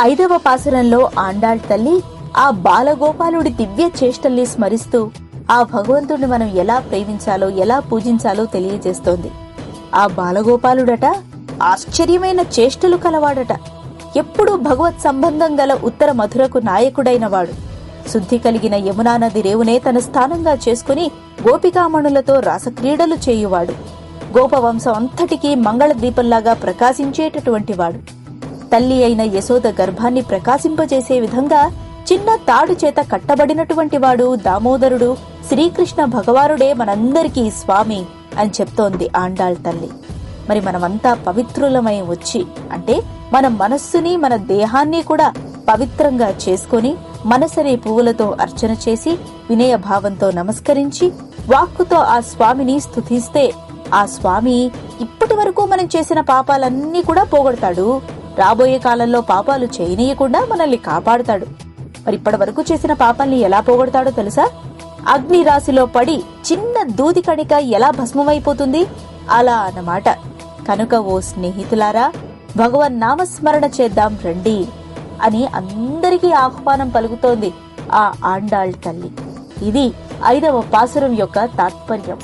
ఐదవ పాసురంలో ఆండాళ్ తల్లి ఆ బాలగోపాలుడి దివ్య చేష్టల్ని స్మరిస్తూ ఆ భగవంతుడిని మనం ఎలా ప్రేమించాలో ఎలా పూజించాలో తెలియజేస్తోంది. ఆ బాలగోపాలుడట ఆశ్చర్యమైన చేష్టలు కలవాడట. ఎప్పుడూ భగవత్ సంబంధం గల ఉత్తర మధురకు నాయకుడైన వాడు. శుద్ధి కలిగిన యమునా నది రేవునే తన స్థానంగా చేసుకుని గోపికామణులతో రాసక్రీడలు చేయువాడు. గోపవంశం అంతటికీ మంగళ దీపంలాగా ప్రకాశించేటటువంటి వాడు. తల్లి అయిన యశోద గర్భాన్ని ప్రకాశింపజేసే విధంగా చిన్న తాడు చేత కట్టబడినటువంటి వాడు దామోదరుడు. శ్రీకృష్ణ భగవానుడే మనందరికీ స్వామి అని చెప్తోంది ఆండాళ్ తల్లి. మరి మనమంతా పవిత్రులమై వచ్చి అంటే మన మనస్సుని మన దేహాన్ని కూడా పవిత్రంగా చేసుకొని మనసనే పువ్వులతో అర్చన చేసి వినయ భావంతో నమస్కరించి వాక్కుతో ఆ స్వామిని స్థుతిస్తే ఆ స్వామి ఇప్పటి వరకు మనం చేసిన పాపాలన్నీ కూడా పోగొడతాడు. రాబోయే కాలంలో పాపాలు చేయనీయకుండా మనల్ని కాపాడుతాడు. మరి ఇప్పటి వరకు చేసిన పాపాల్ని ఎలా పోగొడతాడో తెలుసా? అగ్ని రాశిలో పడి చిన్న దూది కణిక ఎలా భస్మమైపోతుంది? అలా అన్నమాట. కనుక ఓ స్నేహితులారా భగవన్ నామస్మరణ చేద్దాం రండి అని అందరికీ ఆహ్వానం పలుకుతోంది ఆ ఆండాళ్ తల్లి. ఇది ఐదవ పాసురం యొక్క తాత్పర్యం.